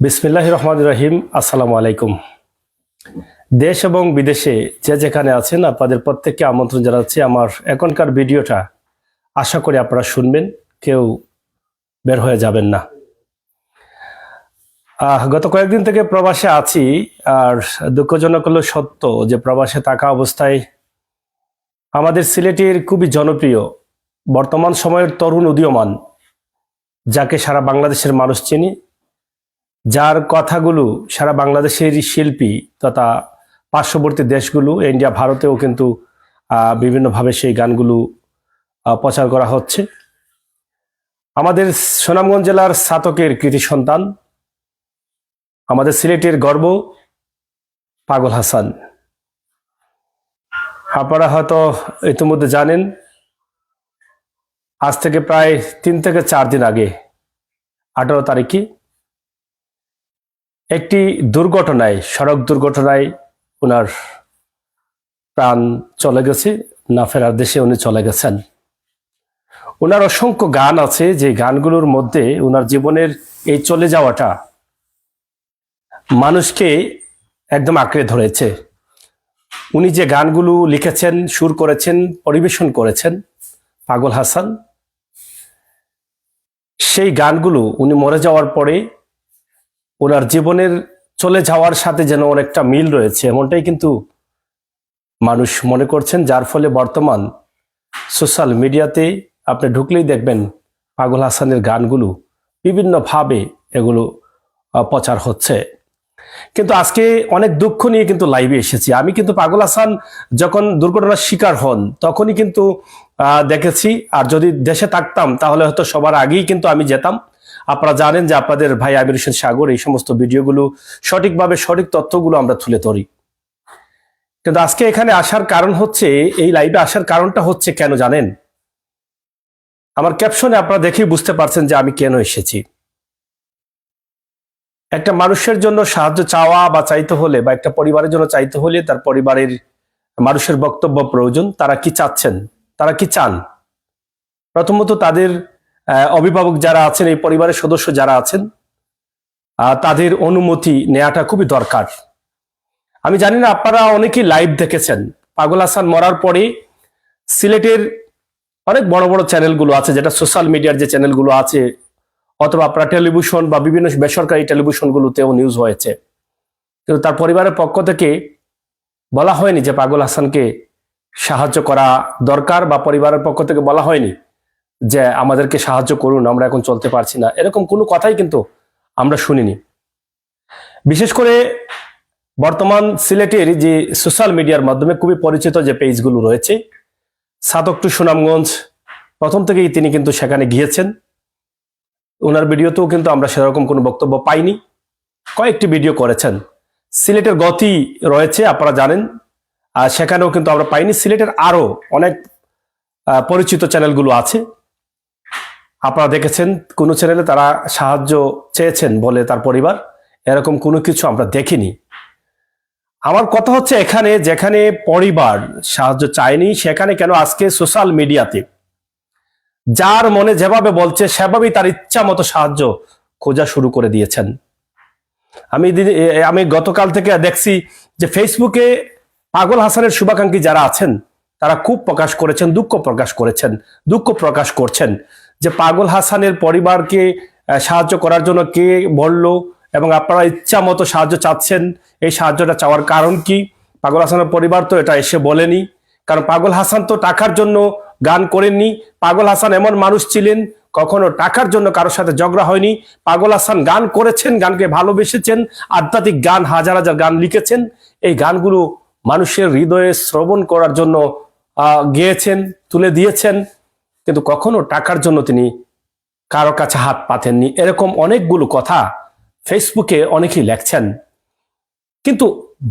বিসমিল্লাহ রহমান রহিম, আসসালামু আলাইকুম। দেশ এবং বিদেশে যে যেখানে আছেন আপনাদের প্রত্যেককে আমন্ত্রণ জানাচ্ছি আমার এখনকার ভিডিওটা। আশা করি আপনারা শুনবেন, কেউ বের হয়ে যাবেন না। গত কয়েকদিন থেকে প্রবাসে আছি, আর দুঃখজনক হলো সত্য যে প্রবাসে থাকা অবস্থায় আমাদের সিলেটের খুবই জনপ্রিয়, বর্তমান সময়ের তরুণ উদীয়মান, যাকে সারা বাংলাদেশের মানুষ চিনি যার কথাগুলো সারা বাংলাদেশের শিল্পী তথা পার্শ্ববর্তী দেশগুলো, ইন্ডিয়া, ভারতেও কিন্তু বিভিন্নভাবে সেই গানগুলো প্রচার করা হচ্ছে। আমাদের সুনামগঞ্জ জেলার সাতকের কৃতি সন্তান, আমাদের সিলেটের গর্ব, পাগল হাসান। আপনারা হয়তো ইতিমধ্যে জানেন, আজ থেকে প্রায় তিন থেকে চার দিন আগে, আঠারো তারিখে একটি দুর্ঘটনায়, সড়ক দুর্ঘটনায় ওনার প্রাণ চলে গেছে, না ফেরার দেশে উনি চলে গেছেন। ওনার অসংখ্য গান আছে, যে গানগুলোর মধ্যে ওনার জীবনের এই চলে যাওয়াটা মানুষকে একদম আঁকড়ে ধরেছে। উনি যে গানগুলো লিখেছেন, সুর করেছেন, পরিবেশন করেছেন, পাগল হাসান, সেই গানগুলো উনি মরে যাওয়ার পরে ওনার জীবনের চলে যাওয়ার সাথে যেন অনেকটা মিল রয়েছে, এমনটাই কিন্তু মানুষ মনে করছেন, যার ফলে বর্তমান সোশ্যাল মিডিয়াতে আপনি ঢুকলেই দেখবেন পাগল হাসানের গানগুলো বিভিন্নভাবে এগুলো প্রচার হচ্ছে। কিন্তু আজকে অনেক দুঃখ নিয়ে কিন্তু লাইভে এসেছি। আমি কিন্তু পাগল হাসান যখন দুর্ঘটনার শিকার হন, তখনই কিন্তু দেখেছি। আর যদি দেশে থাকতাম, তাহলে হয়তো সবার আগেই কিন্তু আমি যেতাম। আপনারা জানেন যে আপনাদের ভাই আমির হোসেন সাগর এই সমস্ত ভিডিওগুলো সঠিকভাবে সঠিক তথ্যগুলো আমরা তুলে ধরি। কিন্তু আজকে এখানে আসার কারণ হচ্ছে, এই লাইভে আসার কারণটা হচ্ছে কেন জানেন? আমার ক্যাপশনে আপনারা দেখেই বুঝতে পারছেন যে আমি কেন এসেছি। একটা মানুষের জন্য সাহায্য চাওয়া বা চাইতে হলে বা একটা পরিবারের জন্য চাইতে হলে তার পরিবারের মানুষের বক্তব্য প্রয়োজন। তারা কি চাচ্ছেন? তারা কি চান? প্রথমত তাদের অভিভাবক যারা আছেন, এই পরিবারের সদস্য যারা আছেন তাদের অনুমতি নেওয়াটা খুবই দরকার। আমি জানি না, আপনারা অনেকেই লাইভ দেখেছেন। পাগল হাসান মরার পরে সিলেটের অনেক বড় বড় চ্যানেলগুলো আছে, যেটা সোশ্যাল মিডিয়ার যে চ্যানেলগুলো আছে, অথবা আপনার টেলিভিশন বা বিভিন্ন বেসরকারি টেলিভিশনগুলোতেও নিউজ হয়েছে। কিন্তু তার পরিবারের পক্ষ থেকে বলা হয়নি যে পাগল হাসানকে সাহায্য করা দরকার বা পরিবারের পক্ষ থেকে বলা হয়নি। যে আমাদেরকে সাহায্য করুন, আমরা এখন চলতে পারছি না। এরকম কোনো কথাই কিন্তু আমরা শুনিনি। বিশেষ করে বর্তমান সিলেটের যে সোশ্যাল মিডিয়ার মাধ্যমে খুবই পরিচিত যে পেজগুলো রয়েছে, সাতক টু সুনামগঞ্জ, প্রথম থেকেই তিনি কিন্তু সেখানে গিয়েছেন। ওনার ভিডিওতেও কিন্তু আমরা সেরকম কোনো বক্তব্য পাইনি। কয়েকটি ভিডিও করেছেন। সিলেটের গতি রয়েছে, আপনারা জানেন। আর সেখানেও কিন্তু আমরা পাইনি। সিলেটের আরও অনেক পরিচিত চ্যানেলগুলো আছে। আপনারা দেখেছেন, কোন চ্যানেলে তারা সাহায্য চেয়েছেন বলে তার পরিবার। এরকম কোনো কিছু আমরা দেখিনি। আমার কথা হচ্ছে এখানে, যেখানে পরিবার সাহায্য চায়নি, সেখানে কেন আজকে সোশ্যাল মিডিয়াতে? যার মনে যেভাবে বলছে, সেভাবেই তার ইচ্ছা মতো সাহায্য খোঁজা শুরু করে দিয়েছেন। আমি আমি গতকাল থেকে দেখছি যে ফেসবুকে পাগল হাসানের শুভাকাঙ্ক্ষী যারা আছেন, তারা খুব প্রকাশ করেছেন, দুঃখ প্রকাশ করেছেন, দুঃখ প্রকাশ করছেন। যে পাগল হাসানের পরিবারকে সাহায্য করার জন্য কে বলল এবং আপনারা ইচ্ছা মতো সাহায্য চাচ্ছেন, এই সাহায্যটা চাওয়ার কারণ কি? পাগল হাসানের পরিবার তো এটা এসে বলেনি। কারণ পাগল হাসান তো টাকার জন্য গান করেননি। পাগল হাসান এমন মানুষ ছিলেন, কখনো টাকার জন্য কারোর সাথে ঝগড়া হয়নি। পাগল হাসান গান করেছেন, গানকে ভালোবেসেছেন, আধ্যাত্মিক গান, হাজার হাজার গান লিখেছেন। এই গানগুলো মানুষের হৃদয়ে শ্রবণ করার জন্য গেয়েছেন, তুলে দিয়েছেন। কিন্তু কখনো টাকার জন্য তিনি কারও কাছে হাত পাতেননি। এরকম অনেকগুলো কথা ফেসবুকে অনেকেই লেখছেন। কিন্তু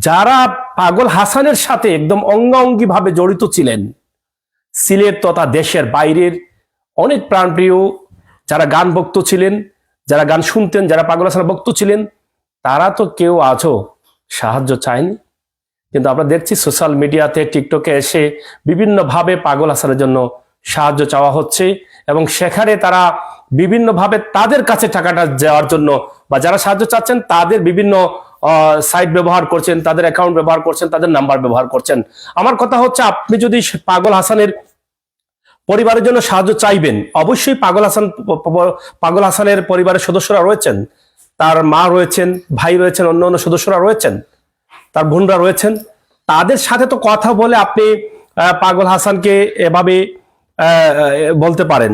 যারা পাগল হাসানের সাথে একদম অঙ্গাঙ্গি ভাবে জড়িত ছিলেন, সিলেট তথা দেশের বাইরের অনেক প্রাণপ্রিয় যারা গান ভক্ত ছিলেন, যারা গান শুনতেন, যারা পাগল হাসানের ভক্ত ছিলেন, তারা তো কেউ আজও সাহায্য চায়নি। কিন্তু আমরা দেখছি সোশ্যাল মিডিয়াতে, টিকটকে এসে বিভিন্নভাবে পাগল হাসানের জন্য সাহায্য চাওয়া হচ্ছে এবং সেখানে তারা বিভিন্নভাবে তাদের কাছে টাকাটা যাওয়ার জন্য বা যারা সাহায্য চাচ্ছেন, তাদের বিভিন্ন সাইট ব্যবহার করছেন, তাদের অ্যাকাউন্ট ব্যবহার করছেন, তাদের নাম্বার ব্যবহার করছেন। আমার কথা হচ্ছে, আপনি যদি পাগল হাসানের পরিবারের জন্য সাহায্য চাইবেন, অবশ্যই পাগল হাসান পাগল হাসানের পরিবারের সদস্যরা রয়েছেন। তার মা রয়েছেন, ভাই রয়েছেন, অন্য অন্য সদস্যরা রয়েছেন, তার বোনরা রয়েছেন। তাদের সাথে তো কথা বলে আপনি পাগল হাসানকে এভাবে বলতে পারেন।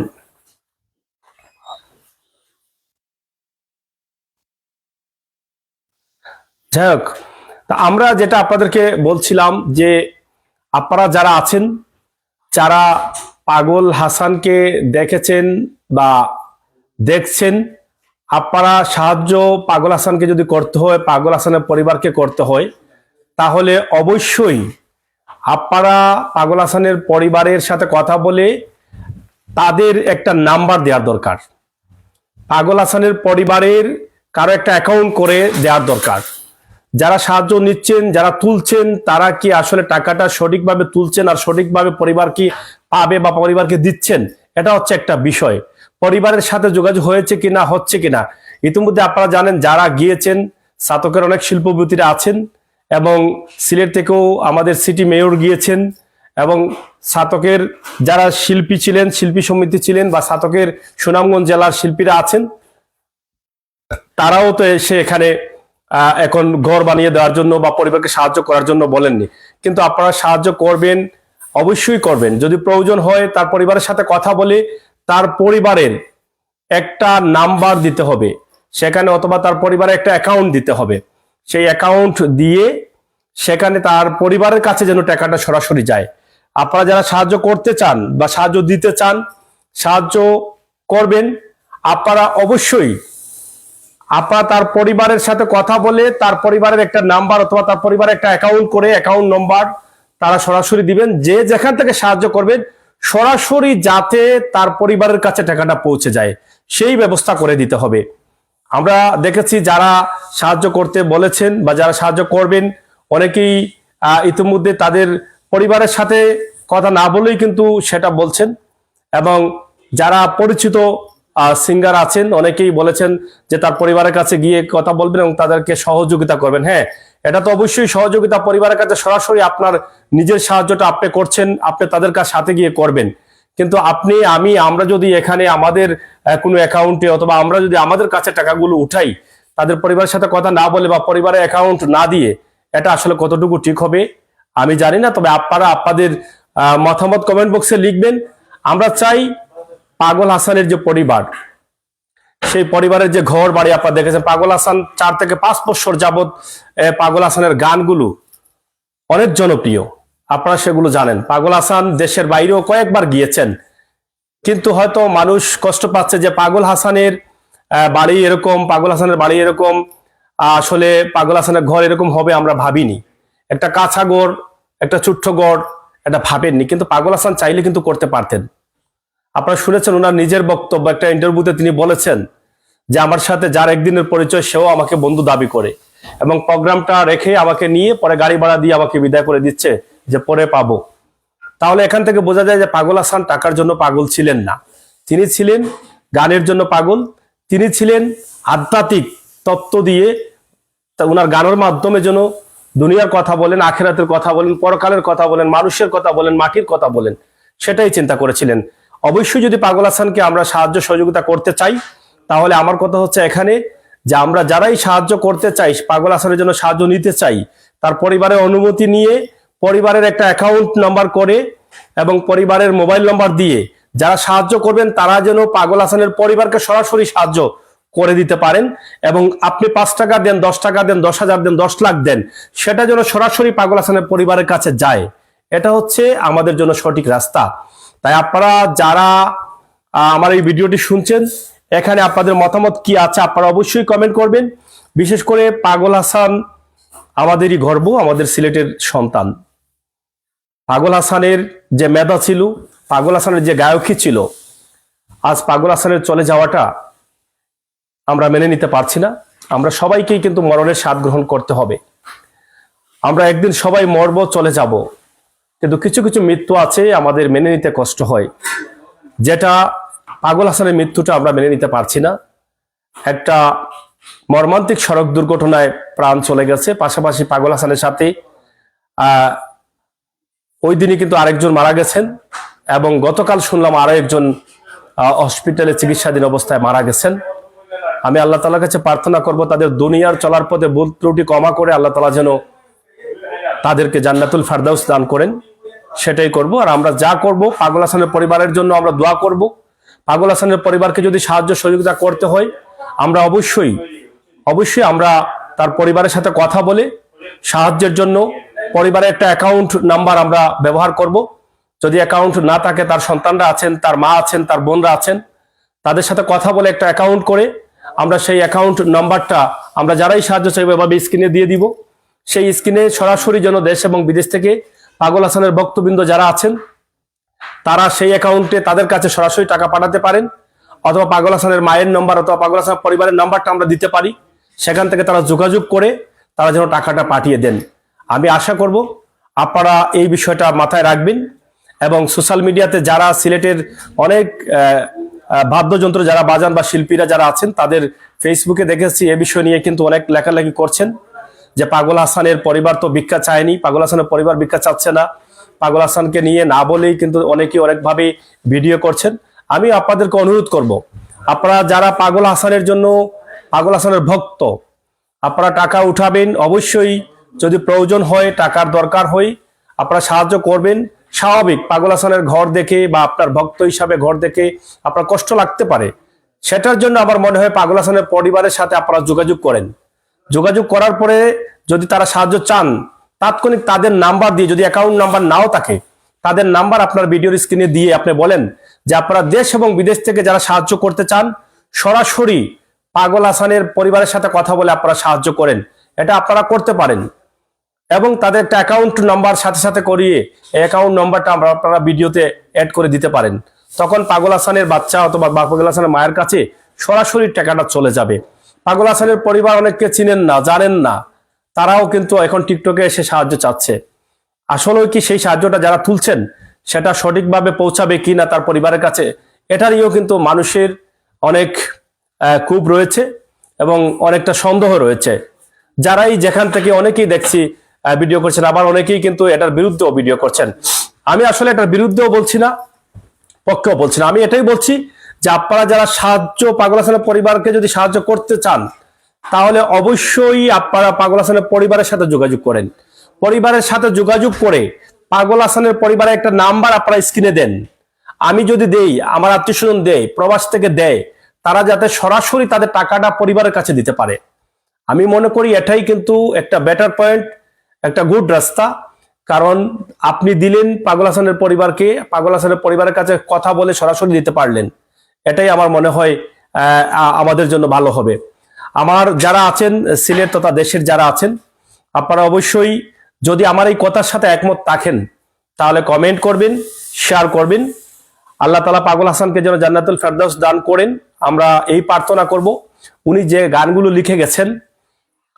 যাই হোক আমরা যেটা আপনাদেরকে বলছিলাম যে আপনারা যারা আছেন, যারা পাগল হাসানকে দেখেছেন বা দেখছেন, আপনারা সাহায্য পাগল হাসানকে যদি করতে হয়, পাগল হাসানের পরিবারকে করতে হয়, তাহলে অবশ্যই আপনারা পাগল হাসানের পরিবারের সাথে কথা বলে তাদের একটা নাম্বার দেওয়ার দরকার। পাগল হাসানের পরিবারের কারও একটা অ্যাকাউন্ট করে দেওয়ার দরকার। যারা সাহায্য নিচ্ছেন, যারা তুলছেন, তারা কি আসলে টাকাটা সঠিকভাবে তুলছেন আর সঠিকভাবে পরিবার কি পাবে বা পরিবারকে দিচ্ছেন? এটা হচ্ছে একটা বিষয়। পরিবারের সাথে যোগাযোগ হয়েছে কিনা, হচ্ছে কিনা? ইতিমধ্যে আপনারা জানেন যারা গিয়েছেন সাতকের অনেক শিল্পপতিরা আছেন। এবং সিলেট থেকেও আমাদের সিটি মেয়র গিয়েছেন এবং সাতকের যারা শিল্পী ছিলেন, শিল্পী সমিতি ছিলেন বা সাতকের সুনামগঞ্জ জেলার শিল্পীরা আছেন, তারাও তো এসে এখানে এখন ঘর বানিয়ে দেওয়ার জন্য বা পরিবারকে সাহায্য করার জন্য বলেননি। কিন্তু আপনারা সাহায্য করবেন, অবশ্যই করবেন। যদি প্রয়োজন হয় তার পরিবারের সাথে কথা বলে তার পরিবারের একটা নাম্বার দিতে হবে। সেখানে অথবা তার পরিবারের একটা অ্যাকাউন্ট দিতে হবে। সেই অ্যাকাউন্ট দিয়ে সেখানে তার পরিবারের কাছে যেন টাকাটা সরাসরি যায়। আপনারা যারা সাহায্য করতে চান বা সাহায্য দিতে চান, সাহায্য করবেন। আপনারা অবশ্যই আপনারা তার পরিবারের সাথে কথা বলে তার পরিবারের একটা নাম্বার অথবা তার পরিবারের একটা অ্যাকাউন্ট করে অ্যাকাউন্ট নম্বর তারা সরাসরি দিবেন। যে যেখান থেকে সাহায্য করবেন, সরাসরি যাতে তার পরিবারের কাছে টাকাটা পৌঁছে যায়। সেই ব্যবস্থা করে দিতে হবে। আমরা দেখেছি যারা সাহায্য করতে বলেছেন বা যারা সাহায্য করবেন, অনেকেই ইতিমধ্যে তাদের পরিবারের সাথে কথা না বলেই কিন্তু সেটা বলছেন এবং যারা পরিচিত সিঙ্গার আছেন, অনেকেই বলেছেন যে তার পরিবারের কাছে গিয়ে কথা বলবেন এবং তাদেরকে সহযোগিতা করবেন। হ্যাঁ এটা তো অবশ্যই সহযোগিতা পরিবারের কাছে সরাসরি আপনার নিজের সাহায্যটা আপনি করছেন, আপনি তাদের কাছে সাথে গিয়ে করবেন। কিন্তু আপনি, আমি, আমরা যদি এখানে আমাদের কোনো অ্যাকাউন্টে অথবা আমরা যদি আমাদের কাছে টাকাগুলো উঠাই, তাদের পরিবারের সাথে কথা না বলে বা পরিবারের অ্যাকাউন্ট না দিয়ে, এটা আসলে কতটুকু ঠিক হবে? আমি জানি না, তবে আপনারা আপনাদের মতামত কমেন্ট বক্সে লিখবেন। আমরা চাই পাগল হাসানের যে পরিবার, সেই পরিবারের যে ঘর বাড়ি আপনারা দেখেছেন, পাগল হাসান চার থেকে পাঁচ বছর যাবৎ পাগল হাসানের গানগুলো অনেক জনপ্রিয়। আপনারা সেগুলো জানেন। পাগল হাসান দেশের বাইরেও কয়েকবার গিয়েছেন। কিন্তু হয়তো মানুষ কষ্ট পাচ্ছে যে পাগল হাসানের বাড়ি এরকম, পাগল হাসানের বাড়ি এরকম আসলে পাগল হাসানের ঘর এরকম হবে আমরা ভাবিনি। একটা কাঁচা গড় একটা ছোট্ট গড় এটা ভাবেননি। কিন্তু পাগল হাসান চাইলে কিন্তু করতে পারতেন। আপনারা শুনেছেন ওনার নিজের বক্তব্য, একটা ইন্টারভিউতে তিনি বলেছেন যে আমার সাথে যার একদিনের পরিচয়, সেও আমাকে বন্ধু দাবি করে এবং প্রোগ্রামটা রেখে আমাকে নিয়ে পরে গাড়ি ভাড়া দিয়ে আমাকে বিদায় করে দিচ্ছে। যে পরে পাবো। তাহলে এখান থেকে বোঝা যায় যে পাগল হাসান টাকার জন্য পাগল ছিলেন না। তিনি ছিলেন গানের জন্য পাগল, তিনি ছিলেন আধ্যাত্মিক তত্ত্ব দিয়ে ওনার গানের মাধ্যমে যেন দুনিয়ার কথা বলেন, আখেরাতের কথা বলেন, পরকালের কথা বলেন, মানুষের কথা বলেন, মাটির কথা বলেন, সেটাই চিন্তা করেছিলেন। অবশ্যই যদি পাগল হাসানকে আমরা সাহায্য সহযোগিতা করতে চাই, তাহলে আমার কথা হচ্ছে এখানে যে আমরা যারাই সাহায্য করতে চাই, পাগল হাসানের জন্য সাহায্য নিতে চাই, তার পরিবারের অনুমতি নিয়ে পরিবারের একটা অ্যাকাউন্ট নাম্বার করে এবং পরিবারের মোবাইল নাম্বার দিয়ে যারা সাহায্য করবেন, তারা যেন পাগল হাসানের পরিবারকে সরাসরি সাহায্য করে দিতে পারেন এবং আপনি পাঁচ টাকা দেন, দশ টাকা দেন, দশ হাজার দেন, দশ লাখ দেন, সেটা যেন সরাসরি পাগল হাসানের পরিবারের কাছে যায়। এটা হচ্ছে আমাদের জন্য সঠিক রাস্তা। তাই আপনারা যারা আমার এই ভিডিওটি শুনছেন, এখানে আপনাদের মতামত কি আছে আপনারা অবশ্যই কমেন্ট করবেন। বিশেষ করে পাগল হাসান আমাদেরই গর্ব, আমাদের সিলেটের সন্তান। পাগল হাসানের যে মেধা ছিল, পাগল হাসানের যে গায়কী ছিল, আজ পাগল হাসানের চলে যাওয়াটা আমরা মেনে নিতে পারছি না। আমরা সবাইকেই কিন্তু মরণের স্বাদ গ্রহণ করতে হবে। আমরা একদিন সবাই মরব, চলে যাব। কিন্তু কিছু কিছু মৃত্যু আছে, আমাদের মেনে নিতে কষ্ট হয়। যেটা পাগল হাসানের মৃত্যুটা আমরা মেনে নিতে পারছি না। একটা মর্মান্তিক সড়ক দুর্ঘটনায় প্রাণ চলে গেছে। পাশাপাশি পাগল হাসানের সাথে ওই দিনই কিন্তু আরেকজন মারা গেছেন এবং গতকাল শুনলাম আরও একজন হসপিটালে চিকিৎসাধীন অবস্থায় মারা গেছেন। আমি আল্লাহ তালার কাছে প্রার্থনা করব তাদের দুনিয়ার চলার পথে ভুল ত্রুটি কমা করে আল্লাহ তালা যেন তাদেরকে জান্নাতুল ফারদাউস দান করেন। সেটাই করব আর আমরা যা করব, পাগল হাসানের পরিবারের জন্য আমরা দোয়া করব। পাগল হাসানের পরিবারকে যদি সাহায্য সহযোগিতা করতে হয়, আমরা অবশ্যই অবশ্যই আমরা তার পরিবারের সাথে কথা বলে সাহায্যের জন্য পরিবারের একটা অ্যাকাউন্ট নাম্বার আমরা ব্যবহার করব। যদি অ্যাকাউন্ট না থাকে, তার সন্তানরা আছেন, তার মা আছেন, তার বোনরা আছেন, তাদের সাথে কথা বলে একটা অ্যাকাউন্ট করে আমরা সেই অ্যাকাউন্ট নাম্বারটা আমরা যারাই সাহায্য চাইব এভাবে স্ক্রিনে দিয়ে দিব। সেই স্ক্রিনে সরাসরি যেন দেশ এবং বিদেশ থেকে পাগল হাসানের বক্তবৃন্দ যারা আছেন, তারা সেই অ্যাকাউন্টে তাদের কাছে সরাসরি টাকা পাঠাতে পারেন, অথবা পাগল হাসানের মায়ের নাম্বার অথবা পাগল হাসানের পরিবারের নাম্বারটা আমরা দিতে পারি। সেখান থেকে তারা যোগাযোগ করে তারা যেন টাকাটা পাঠিয়ে দেন। আমি আশা করব আপনারা এই বিষয়টা মাথায় রাখবেন এবং সোশ্যাল মিডিয়াতে যারা সিলেটের অনেক বাদ্যযন্ত্র যারা বাজান বা শিল্পীরা যারা আছেন, তাদের ফেসবুকে দেখেছি এ বিষয় নিয়ে কিন্তু অনেক লেখালেখি করছেন যে পাগল হাসানের পরিবার তো ভিক্ষা চায়নি, পাগল হাসানের পরিবার ভিক্ষা চাচ্ছে না। পাগল হাসানকে নিয়ে না বলেই কিন্তু অনেকে অনেকভাবে ভিডিও করছেন। আমি আপনাদেরকে অনুরোধ করব, আপনারা যারা পাগল হাসানের জন্য, পাগল হাসানের ভক্ত, আপনারা টাকা উঠাবেন, অবশ্যই যদি প্রয়োজন হয়, টাকার দরকার হয়, আপনারা সাহায্য করবেন। স্বাভাবিক, পাগল হাসানের ঘর দেখে বা আপনার ভক্ত হিসাবে ঘর দেখে আপনার কষ্ট লাগতে পারে। সেটার জন্য আমার মনে হয় পাগল হাসানের পরিবারের সাথে আপনারা যোগাযোগ করেন। যোগাযোগ করার পরে যদি তারা সাহায্য চান, তাৎক্ষণিক তাদের নাম্বার দিয়ে, যদি অ্যাকাউন্ট নাম্বার নাও থাকে, তাদের নাম্বার আপনার ভিডিওর স্ক্রিনে দিয়ে আপনি বলেন যে আপনারা দেশ এবং বিদেশ থেকে যারা সাহায্য করতে চান, সরাসরি পাগল হাসানের পরিবারের সাথে কথা বলে আপনারা সাহায্য করেন। এটা আপনারা করতে পারেন। এবং তাদের একটা অ্যাকাউন্ট নাম্বার সাথে সাথে করিয়ে অ্যাকাউন্ট নাম্বারটা আমরা আপনারা ভিডিওতে অ্যাড করে দিতে পারেন। তখন পাগল হাসানের বাচ্চা অথবা পাগল হাসানের মায়ের কাছে সরাসরি টাকাটা চলে যাবে। পাগল হাসানের পরিবার অনেককে চিনেন না, জানেন না। তারাও কিন্তু এখন টিকটকে এসে সাহায্য চাচ্ছে। আসলে কি সেই সাহায্যটা যারা তুলছেন, সেটা সঠিকভাবে পৌঁছাবে কি না তার পরিবারের কাছে এটা নিয়েও কিন্তু মানুষের অনেক ক্ষোভ রয়েছে এবং অনেকটা সন্দেহ রয়েছে। যারাই যেখান থেকে অনেকেই দেখছি ভিডিও করছেন। আবার অনেকেই কিন্তু এটার বিরুদ্ধেও ভিডিও করছেন। আমি আসলে এটার বিরুদ্ধেও বলছি না, পক্ষেও বলছি না। আমি এটাই বলছি যে আপনারা যারা সাহায্য পাগল হাসানের পরিবারকে যদি সাহায্য করতে চান, তাহলে অবশ্যই আপনারা পাগল হাসানের পরিবারের সাথে যোগাযোগ করেন। পরিবারের সাথে যোগাযোগ করে পাগল হাসানের পরিবারের একটা নাম্বার আপনারা স্ক্রিনে দেন। আমি যদি দেই, আমার আত্মীয় স্বজন দেয়, প্রবাস থেকে দেয়, তারা যাতে সরাসরি তাদের টাকাটা পরিবারের কাছে দিতে পারে। আমি মনে করি এটাই কিন্তু একটা বেটার পয়েন্ট একটা গুড রাস্তা। কারণ আপনি দিলেন পাগল হাসানের পরিবারকে, পাগল হাসানের পরিবারের কাছে কথা বলে সরাসরি দিতে পারলেন। এটাই আমার মনে হয় আমাদের জন্য ভালো হবে। আমার যারা আছেন, সিলেট তথা দেশের যারা আছেন, আপনারা অবশ্যই যদি আমার এই কথার সাথে একমত থাকেন, তাহলে কমেন্ট করবেন শেয়ার করবেন। আল্লাহ তালা পাগল হাসানকে যেন জান্নাতুল ফেরদাউস দান করেন, আমরা এই প্রার্থনা করব। উনি যে গানগুলো লিখে গেছেন,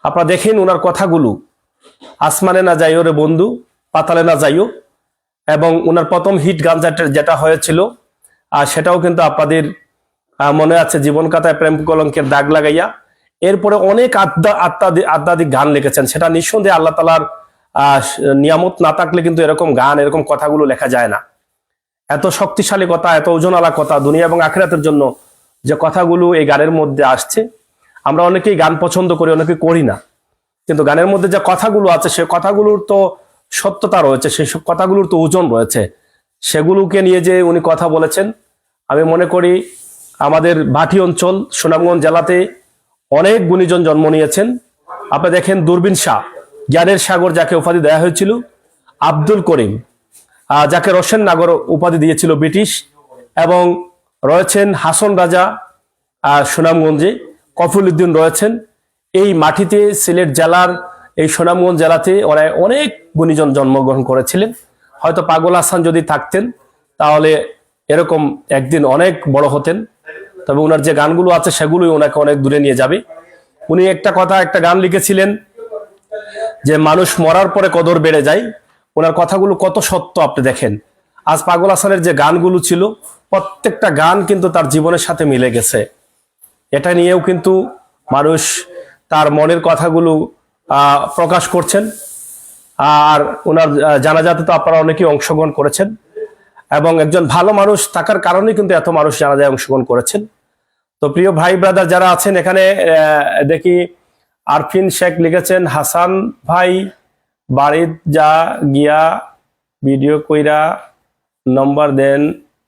আপনারা দেখেন ওনার কথাগুলো। আসমানে না যাইও রে বন্ধু পাতালে না যাইও। এবং ওনার প্রথম হিট গান যেটা হয়েছিল আর সেটাও কিন্তু আপনাদের মনে আছে জীবন কাতায় প্রেম কলঙ্কের দাগ লাগাইয়া। এরপরে অনেক আড্ডা আত্মাদি আধ্যাত্মিক গান লিখেছেন। সেটা নিঃসন্দেহে আল্লাহ তালার আহ, নিয়ামত না থাকলে কিন্তু এরকম গান এরকম কথাগুলো লেখা যায় না। এত শক্তিশালী কথা এত ওজনওয়ালা কথা দুনিয়া এবং আখেরাতের জন্য যে কথাগুলো এই গানের মধ্যে আসছে আমরা অনেকেই গান পছন্দ করি অনেকে করি না। কিন্তু গানের মধ্যে যে কথাগুলো আছে, সে কথাগুলোর তো সত্যতা রয়েছে, সেই সব কথাগুলোর তো ওজন রয়েছে। সেগুলোকে নিয়ে যে উনি কথা বলেছেন, আমি মনে করি আমাদের ভাটি অঞ্চল, সুনামগঞ্জ জেলাতে অনেক গুণীজন জন্ম নিয়েছেন। আপনি দেখেন দূরবীন শাহ, জ্ঞানের সাগর যাকে উপাধি দেওয়া হয়েছিল, আব্দুল করিম যাকে রোশন নাগর উপাধি দিয়েছিল ব্রিটিশ, এবং রয়েছেন হাসন রাজা সুনামগঞ্জে কফিল উদ্দিন রয়েছেন। এই মাটিতে, সিলেট জেলার এই সুনামগঞ্জ জেলাতে ওরা অনেক গুণীজন জন্মগ্রহণ করেছিলেন। হয়তো পাগল হাসান যদি থাকতেন, তাহলে এরকম একদিন অনেক বড় হতেন। তবে ওনার যে গানগুলো আছে, সেগুলোই ওনাকে অনেক দূরে নিয়ে যাবে। উনি একটা কথা, একটা গান লিখেছিলেন যে, মানুষ মরার পরে কদর বেড়ে যায়। ওনার কথাগুলো কত সত্য আপনি দেখেন। আজ পাগল হাসানের যে গানগুলো ছিল, প্রত্যেকটা গান কিন্তু তার জীবনের সাথে মিলে গেছে। এটা নিয়েও কিন্তু মানুষ তার মনের কথাগুলো প্রকাশ করছেন। আর ওনার জানাজাতে তো আপনারা অনেকেই অংশগ্রহণ করেছেন। এবং একজন ভালো মানুষ থাকার কারণেই কিন্তু এত মানুষ জানাজায় অংশগ্রহণ করেছেন। তো প্রিয় ভাই ব্রাদার যারা আছেন এখানে দেখি আরফিন শেখ লিখেছেন হাসান ভাই বাড়িত যা গিয়া ভিডিও কইরা নম্বর দেন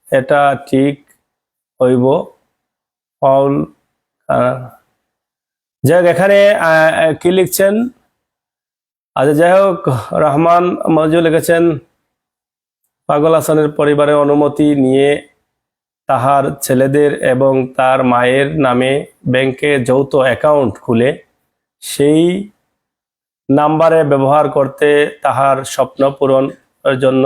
এটা ঠিক হইব। আহ, যাই হোক এখানে কি লিখছেন? আচ্ছা যাই হোক রহমান মজু লিখেছেন, পাগল হাসানের পরিবারের অনুমতি নিয়ে তাহার ছেলেদের এবং তার মায়ের নামে ব্যাংকে যৌথ অ্যাকাউন্ট খুলে, সেই নাম্বারে ব্যবহার করতে তাহার স্বপ্ন পূরণের জন্য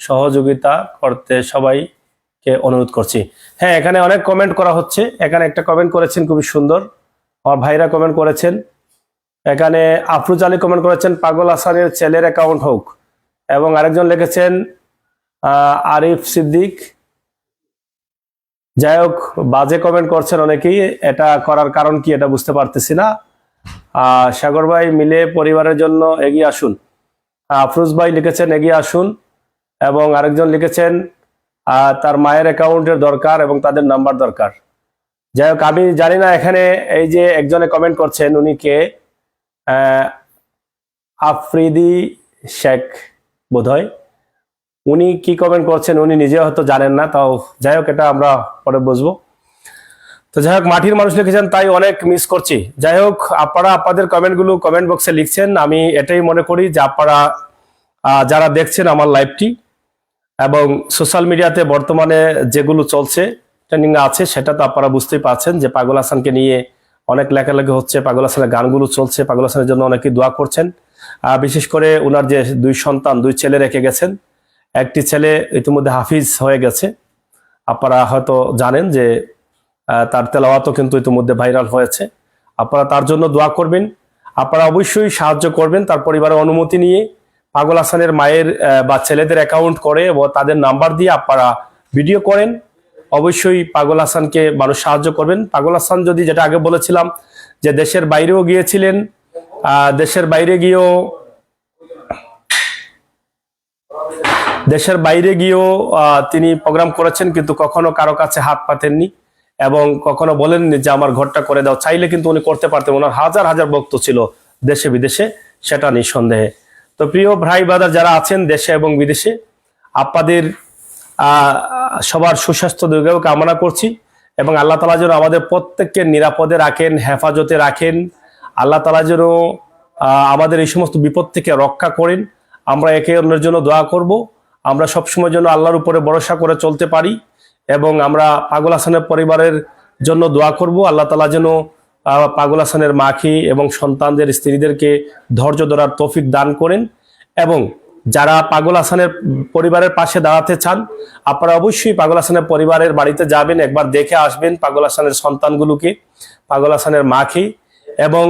সহযোগিতা করতে সবাইকে অনুরোধ করছি। হ্যাঁ এখানে অনেক কমেন্ট করা হচ্ছে। এখানে একটা কমেন্ট করেছেন, খুবই সুন্দর। আমার ভাইরা কমেন্ট করেছেন। এখানে আফরুজ আলী কমেন্ট করেছেন, পাগল হাসানের ছেলের অ্যাকাউন্ট হোক। এবং আরেকজন লিখেছেন আরিফ সিদ্দিক। যাই হোক, বাজে কমেন্ট করছেন অনেকেই, এটা করার কারণ কি এটা বুঝতে পারতেছি না। সাগর ভাই মিলে পরিবারের জন্য এগিয়ে আসুন। আফরুজ ভাই লিখেছেন, এগিয়ে আসুন। এবং আরেকজন লিখেছেন তার মায়ের অ্যাকাউন্টের দরকার এবং তাদের নাম্বার দরকার। যাই হোক, আমি জানি না এখানে এই যে একজনে কমেন্ট করছেন, উনি কে? আফ্রিদি শেখ বোধহয়। উনি কি কমেন্ট করছেন উনি নিজে হয়তো জানেন না, তাও যাই হোক, এটা আমরা পরে বুঝব। তো যাই হোক, মাটির মানুষ লিখেছেন, তাই অনেক মিস করছি। যাই হোক, আপনারা আপনাদের কমেন্টগুলো কমেন্ট বক্সে লিখছেন, আমি এটাই মনে করি যে আপনারা যারা দেখছেন আমার লাইভটি এবং সোশ্যাল মিডিয়াতে বর্তমানে যেগুলো চলছে ট্রেন্ডিং আছে, সেটা তো আপনারা বুঝতেই পারছেন যে পাগল হাসানকে নিয়ে অনেক লেখালেখি হচ্ছে, পাগল হাসানের গানগুলো চলছে, পাগল হাসানের জন্য অনেকেই দোয়া করছেন। বিশেষ করে ওনার যে দুই সন্তান, দুই ছেলে রেখে গেছেন। একটি ছেলে ইতিমধ্যে হাফিজ হয়ে গেছে। আপনারা হয়তো জানেন যে তার তেলাওয়াতও কিন্তু ইতিমধ্যে ভাইরাল হয়েছে। আপনারা তার জন্য দোয়া করবেন। আপনারা অবশ্যই সাহায্য করবেন তার পরিবারের অনুমতি নিয়ে। পাগল হাসানের মায়ের বা ছেলেদের অ্যাকাউন্ট করে এবং তাদের নাম্বার দিয়ে আপনারা ভিডিও করেন। অবশ্যই পাগল হাসানকে মানুষ সাহায্য করবেন। পাগল হাসান যদি যেটা আগে বলেছিলাম যে দেশের বাইরেও গিয়েছিলেন দেশের বাইরে গিয়েও দেশের বাইরে গিয়েও তিনি প্রোগ্রাম করেছেন কিন্তু কখনো কারও কাছে হাত পাতেননি এবং কখনো বলেননি যে আমার ঘরটা করে দাও। চাইলে কিন্তু উনি করতে পারতেন। ওনার হাজার হাজার ভক্ত ছিল দেশে বিদেশে, সেটা নিঃসন্দেহে। তো প্রিয় ভাই ব্রাদার যারা আছেন দেশে এবং বিদেশে, আপনাদের সবার সুস্বাস্থ্য দীর্ঘায়ু কামনা করছি এবং আল্লাহ তালা যেন আমাদের প্রত্যেককে নিরাপদে রাখেন, হেফাজতে রাখেন। আল্লাহ তালা যেন আমাদের এই সমস্ত বিপদ থেকে রক্ষা করেন। আমরা একে অন্যের জন্য দোয়া করব। আমরা সবসময় যেন আল্লাহর উপরে ভরসা করে চলতে পারি এবং আমরা পাগল হাসানের পরিবারের জন্য দোয়া করব। আল্লাহ তালা যেন পাগল হাসানের মাখি এবং সন্তানদের, স্ত্রীদেরকে ধৈর্য ধরার তৌফিক দান করেন এবং যারা পাগল হাসানের পরিবারের পাশে দাঁড়াতে চান, আপনারা অবশ্যই পাগল হাসানের পরিবারের বাড়িতে যাবেন, একবার দেখে আসবেন পাগল হাসানের সন্তানগুলোকে, পাগল হাসানের মাকে এবং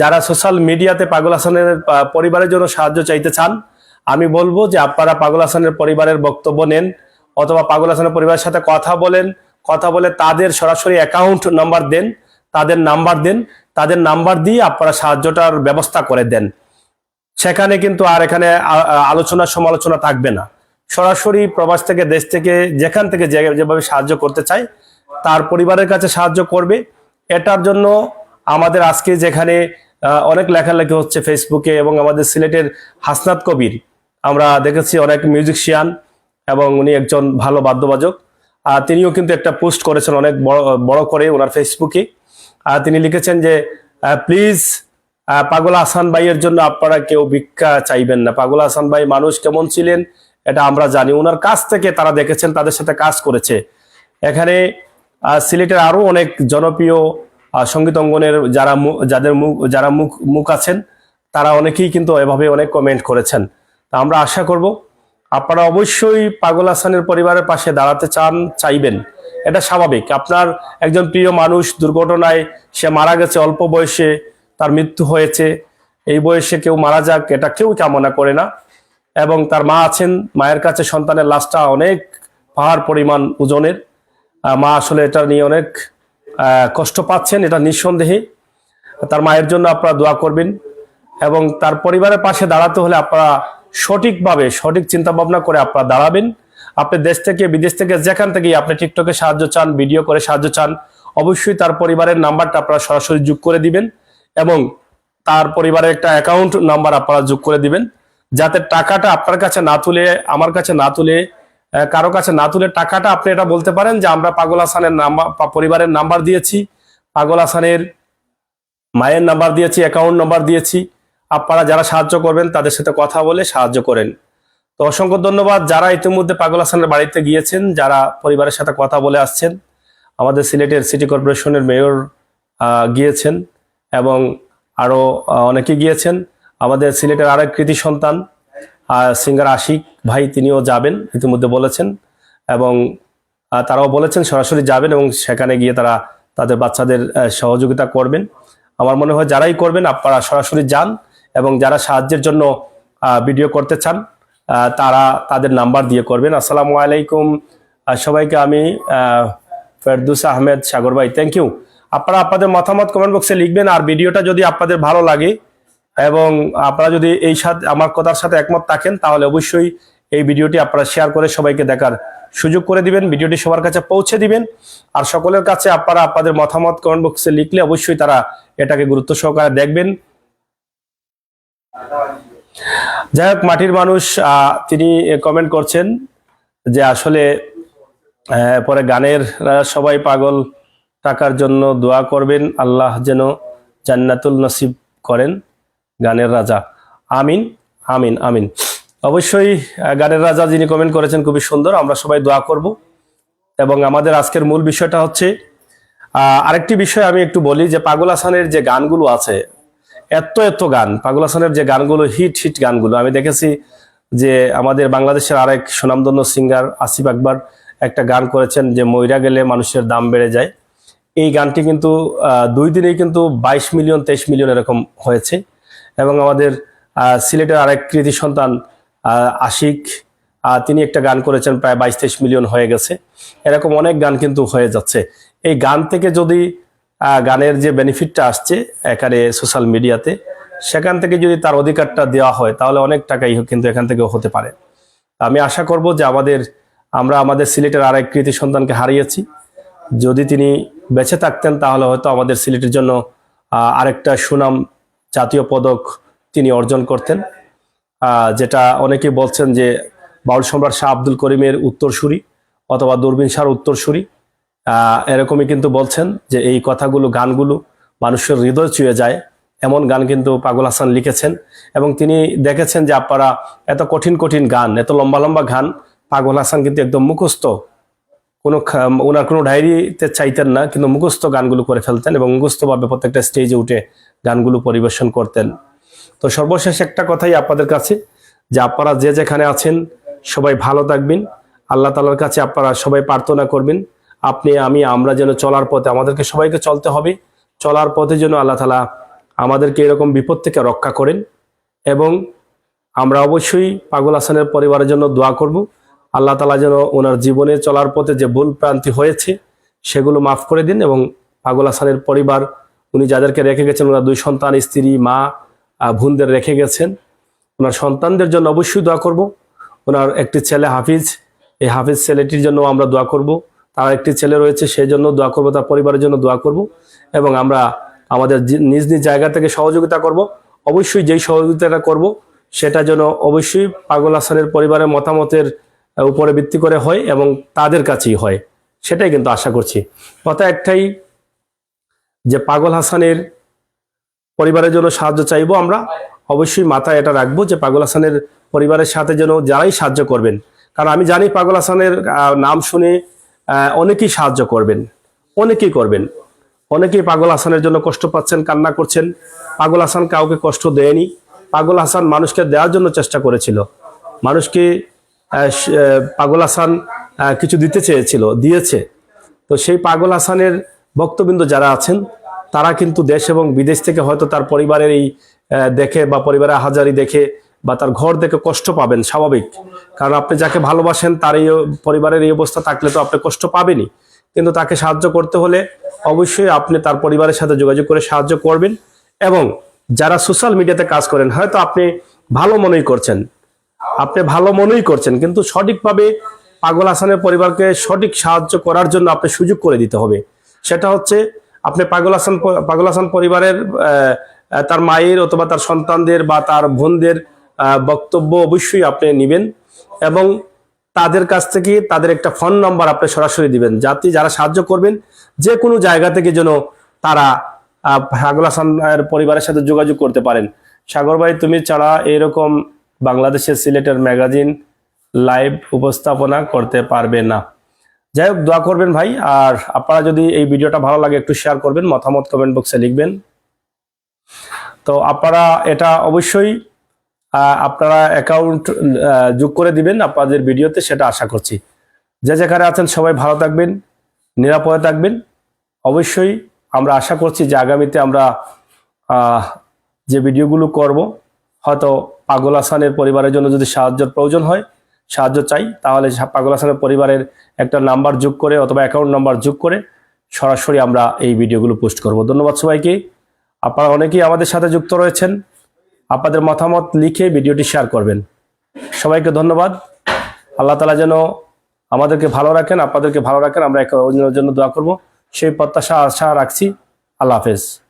যারা সোশ্যাল মিডিয়াতে পাগল হাসানের পরিবারের জন্য সাহায্য চাইতে চান, আমি বলব যে আপনারা পাগল হাসানের পরিবারের বক্তব্য নেন অথবা পাগল হাসানের পরিবারের সাথে কথা বলেন, কথা বলে তাদের সরাসরি অ্যাকাউন্ট নাম্বার দেন, তাদের নাম্বার দেন, তাদের নাম্বার দিয়ে আপনারা সাহায্যটার ব্যবস্থা করে দেন। সেখানে কিন্তু আর এখানে আলোচনা সমালোচনা থাকবে না। সরাসরি প্রবাস থেকে, দেশ থেকে, যেখান থেকে যেভাবে সাহায্য করতে চায়, তার পরিবারের কাছে সাহায্য করবে। এটার জন্য আমাদের আজকে যেখানে অনেক লেখালেখি হচ্ছে ফেসবুকে এবং আমাদের সিলেটের হাসনাত কবির। আমরা দেখেছি অনেক মিউজিশিয়ান এবং উনি একজন ভালো বাদ্যবাজক। আর তিনিও কিন্তু একটা পোস্ট করেছেন অনেক বড় বড় করে ওনার ফেসবুকে আর তিনি লিখেছেন যে প্লিজ পাগল হাসান ভাইয়ের জন্য আপনারা কেউ ভিক্ষা চাইবেন না। পাগল হাসান ভাই মানুষ কেমন ছিলেন, এটা আমরা জানি। ওনার কাছ থেকে তারা দেখেছেন, তাদের সাথে কাজ করেছে। এখানে সিলেটের আরও অনেক জনপ্রিয় সংগীত অঙ্গনের যারা যাদের মুখ যারা মুখ মুখ আছেন, তারা অনেকেই কিন্তু এভাবে অনেক কমেন্ট করেছেন। তা আমরা আশা করব, আপনারা অবশ্যই পাগল হাসানের পরিবারের পাশে দাঁড়াতে চান, চাইবেন। এটা স্বাভাবিক। আপনার একজন প্রিয় মানুষ দুর্ঘটনায় সে মারা গেছে অল্প বয়সে তার মৃত্যু হয়েছে, এই বয়সে কেউ মারা যাক, এটা কেউ কামনা করে না। এবং তার মা আছেন, মায়ের কাছে সন্তানের লাশটা অনেক পাহাড় পরিমাণ ওজনের। মা আসলে এটা নিয়ে অনেক কষ্ট পাচ্ছেন, এটা নিঃসন্দেহে। তার মায়ের জন্য আপনারা দোয়া করবেন এবং তার পরিবারের পাশে দাঁড়াতে হলে আপনারা সঠিকভাবে, সঠিক চিন্তা ভাবনা করে আপনারা দাঁড়াবেন। আপনি দেশ থেকে, বিদেশ থেকে, যেখান থেকেই আপনি টিকটকে সাহায্য চান, ভিডিও করে সাহায্য চান, অবশ্যই তার পরিবারের নাম্বারটা আপনারা সরাসরি যোগ করে দিবেন। এবং তার পরিবারের একটা অ্যাকাউন্ট নাম্বার আপনারা যোগ করে দিবেন। যাতে টাকাটা আপনার কাছে না তুলে, আমার কাছে না তুলে কারও কাছে না তুলে টাকাটা আপনি এটা বলতে পারেন যে আমরা পাগল হাসানের নাম্বার পরিবারের নাম্বার দিয়েছি, পাগল হাসানের মায়ের নাম্বার দিয়েছি অ্যাকাউন্ট নাম্বার দিয়েছি। আপনারা যারা সাহায্য করবেন তাদের সাথে কথা বলে সাহায্য করেন। তো অসংখ্য ধন্যবাদ যারা ইতিমধ্যে পাগল হাসানের বাড়িতে গিয়েছেন, যারা পরিবারের সাথে কথা বলে আসছেন। আমাদের সিলেটের সিটি কর্পোরেশনের মেয়র গিয়েছেন। এবং আরও অনেকে গিয়েছেন। আমাদের সিলেটের আরেক কৃতি সন্তান সিঙ্গার আশিক ভাই, তিনিও যাবেন, ইতিমধ্যে বলেছেন। এবং তারাও বলেছেন সরাসরি যাবেন এবং সেখানে গিয়ে তারা তাদের বাচ্চাদের সহযোগিতা করবেন। আমার মনে হয় যারাই করবেন, আপনারা সরাসরি যান এবং যারা সাহায্যের জন্য ভিডিও করতে চান তারা তাদের নাম্বার দিয়ে করবেন। আসসালামু আলাইকুম। সবাইকে আমি ফেরদুস আহমেদ সাগর ভাই থ্যাংক ইউ আপনারা আপনাদের মতামত কমেন্ট বক্সে লিখবেন আর ভিডিওটা যদি আপনাদের ভালো লাগে এবং আপনারা যদি এই সাথে, আমার কথার সাথে একমত থাকেন, তাহলে অবশ্যই এই ভিডিওটি আপনারা শেয়ার করে সবাইকে দেখার সুযোগ করে দিবেন, ভিডিওটি সবার কাছে পৌঁছে দিবেন। আর সকলের কাছে আপনারা আপনাদের মতামত কমেন্ট বক্সে লিখলে অবশ্যই তারা এটাকে গুরুত্ব সহকারে দেখবেন। যাই হোক, মাটির মানুষ তিনি কমেন্ট করছেন যে আসলে পরে গানের সবাই পাগল। টাকার জন্য দোয়া করবেন। আল্লাহ যেন জান্নাতুল নসিব করেন গানের রাজা। আমিন আমিন আমিন। অবশ্যই গানের রাজা যিনি কমেন্ট করেছেন খুবই সুন্দর, আমরা সবাই দোয়া করব। এবং আমাদের আজকের মূল বিষয়টা হচ্ছে আরেকটি বিষয় আমি একটু বলি যে পাগল হাসানের যে গানগুলো আছে, এত এত গান, পাগল হাসানের যে গানগুলো হিট হিট গানগুলো। আমি দেখেছি যে আমাদের বাংলাদেশের আরেক সুনামধন্য সিঙ্গার আসিফ আকবর একটা গান করেছেন যে মইরা গেলে মানুষের দাম বেড়ে যায়। এই গানটি কিন্তু দুই দিনেই কিন্তু বাইশ মিলিয়ন, তেইশ মিলিয়ন এরকম হয়েছে। এবং আমাদের সিলেটের আরেক কৃতি সন্তান আশিক তিনি একটা গান করেছেন প্রায় বাইশ, তেইশ মিলিয়ন হয়ে গেছে। এরকম অনেক গান কিন্তু হয়ে যাচ্ছে। এই গান থেকে যদি গানের যে বেনিফিটটা আসছে এখানে সোশ্যাল মিডিয়াতে, সেখান থেকে যদি তার অধিকারটা দেওয়া হয়, তাহলে অনেক টাকাই কিন্তু এখান থেকে হতে পারে। আমি আশা করব যে আমাদের, আমরা আমাদের সিলেটের আরেক কৃতি সন্তানকে হারিয়েছি। যদি তিনি বেঁচে থাকতেন, তাহলে হয়তো আমাদের সিলেটের জন্য আরেকটা সুনাম জাতীয় পদক তিনি অর্জন করতেন। যেটা অনেকেই বলছেন যে বাউল সম্রাট শাহ আব্দুল করিমের উত্তরসূরি অথবা দূরবীন শাহর উত্তরসূরি। এরকমই কিন্তু বলছেন যে এই কথাগুলো, গানগুলো মানুষের হৃদয় চুয়ে যায়। এমন গান কিন্তু পাগল হাসান লিখেছেন এবং তিনি দেখেছেন যে আপনারা এত কঠিন কঠিন গান, এত লম্বা লম্বা গান পাগল হাসান কিন্তু একদম মুখস্থ কোনো ওনার কোনো ডায়েরিতে চাইতেন না, কিন্তু মুখস্থ গানগুলো করে ফেলতেন এবং মুখস্থভাবে প্রত্যেকটা স্টেজে উঠে গানগুলো পরিবেশন করতেন। তো সর্বশেষ একটা কথাই আপনাদের কাছে, যে আপনারা যে যেখানে আছেন, সবাই ভালো থাকবেন। আল্লাহ তালার কাছে আপনারা সবাই প্রার্থনা করবেন, আপনি, আমি, আমরা যেন চলার পথে, আমাদেরকে সবাইকে চলতে হবে। চলার পথে যেন আল্লাহ তালা আমাদেরকে এরকম বিপদ থেকে রক্ষা করেন এবং আমরা অবশ্যই পাগল হাসানের পরিবারের জন্য দোয়া করব। আল্লাহ তালা যেন ওনার জীবনে চলার পথে যে ভুল প্রান্তি হয়েছে সেগুলো মাফ করে দিন এবং পাগল হাসানের পরিবার উনি যাদেরকে রেখে গেছেন ওনার দুই সন্তান স্ত্রী মা আহ, বোনদের রেখে গেছেন। ওনার সন্তানদের জন্য অবশ্যই দোয়া করব। ওনার একটি ছেলে হাফিজ এই হাফিজ ছেলেটির জন্য আমরা দোয়া করব। তার একটি ছেলে রয়েছে সেই জন্য দোয়া করব তার পরিবারের জন্য দোয়া করব এবং আমরা আমাদের নিজ নিজ জায়গা থেকে সহযোগিতা করব। অবশ্যই যেই সহযোগিতাটা করব সেটা যেন অবশ্যই পাগল হাসানের পরিবারের মতামতের উপরে ভিত্তি করে হয় এবং তাদের কাছেই হয়। সেটাই কিন্তু আশা করছি। কথা একটাই, যে পাগল হাসানের পরিবারের জন্য সাহায্য চাইব আমরা, অবশ্যই মাথায় এটা রাখব যে পাগল হাসানের পরিবারের সাথে যেন যারাই সাহায্য করবেন। কারণ আমি জানি পাগল হাসানের নাম শুনে অনেকেই সাহায্য করবেন, অনেকেই করবেন। অনেকেই পাগল হাসানের জন্য কষ্ট পাচ্ছেন, কান্না করছেন। পাগল হাসান কাউকে কষ্ট দেয়নি। পাগল হাসান মানুষকে দেওয়ার জন্য চেষ্টা করেছিল। মানুষকে পাগল হাসান কিছু দিতে চেয়েছিল, দিয়েছে। তো সেই পাগল হাসানের ভক্তবৃন্দ যারা আছেন, তারা কিন্তু দেশ এবং বিদেশ থেকে হয়তো তার পরিবারের এই দেখে বা পরিবারের হাজারি দেখে বা তার ঘর দেখে কষ্ট পাবেন, স্বাভাবিক। কারণ আপনি যাকে ভালোবাসেন, তার এই পরিবারের এই অবস্থা থাকলে তো আপনি কষ্ট পাবেনই। কিন্তু তাকে সাহায্য করতে হলে অবশ্যই আপনি তার পরিবারের সাথে যোগাযোগ করে সাহায্য করবেন এবং যারা সোশ্যাল মিডিয়াতে কাজ করেন, হয়তো আপনি ভালো মনেই করছেন। আপনি ভালো মনেই করছেন, কিন্তু সঠিকভাবে পাগল হাসানের পরিবারকে সঠিক সাহায্য করার জন্য আপনি সুযোগ করে দিতে হবে। সেটা হচ্ছে, আপনি পাগল হাসান পাগল হাসান পরিবারের তার মায়ের অথবা তার সন্তানদের বা তার বোনদের বক্তব্য অবশ্যই আপনি নেবেন এবং তাদের কাছ থেকে তাদের একটা ফোন নাম্বার আপনি সরাসরি দিবেন। যাতে যারা সাহায্য করবেন, যে কোনো জায়গা থেকে যেন তারা পাগল হাসানের পরিবারের সাথে যোগাযোগ করতে পারেন। সাগর ভাই, তুমি ছাড়া এরকম বাংলাদেশের সিলেটের ম্যাগাজিন লাইভ উপস্থাপনা করতে পারবে না। যাই হোক, দোয়া করবেন ভাই। আর আপনারা যদি এই ভিডিওটা ভালো লাগে, একটু শেয়ার করবেন, মতামত কমেন্ট বক্সে লিখবেন। তো আপনারা এটা অবশ্যই আপনারা অ্যাকাউন্ট যোগ করে দিবেন আপনাদের ভিডিওতে, সেটা আশা করছি। যে যেখানে আছেন, সবাই ভালো থাকবেন, নিরাপদে থাকবেন। অবশ্যই আমরা আশা করছি যে আগামীতে আমরা যে ভিডিওগুলো করব হয়তো পাগল হাসানের পরিবারের জন্য যদি সাহায্যের প্রয়োজন হয়, সাহায্য চাই, তাহলে পাগল হাসানের পরিবারের একটা নাম্বার যোগ করে অথবা অ্যাকাউন্ট নাম্বার যোগ করে সরাসরি আমরা এই ভিডিওগুলো পোস্ট করব। ধন্যবাদ সবাইকে। আপনারা অনেকেই আমাদের সাথে যুক্ত রয়েছেন। আপনাদের মতামত লিখে ভিডিওটি শেয়ার করবেন। সবাইকে ধন্যবাদ। আল্লাহ তালা যেন আমাদেরকে ভালো রাখেন, আপনাদেরকে ভালো রাখেন। আমরা একে অন্যের জন্য দোয়া করব। সেই প্রত্যাশা আশা রাখছি। আল্লাহ হাফেজ।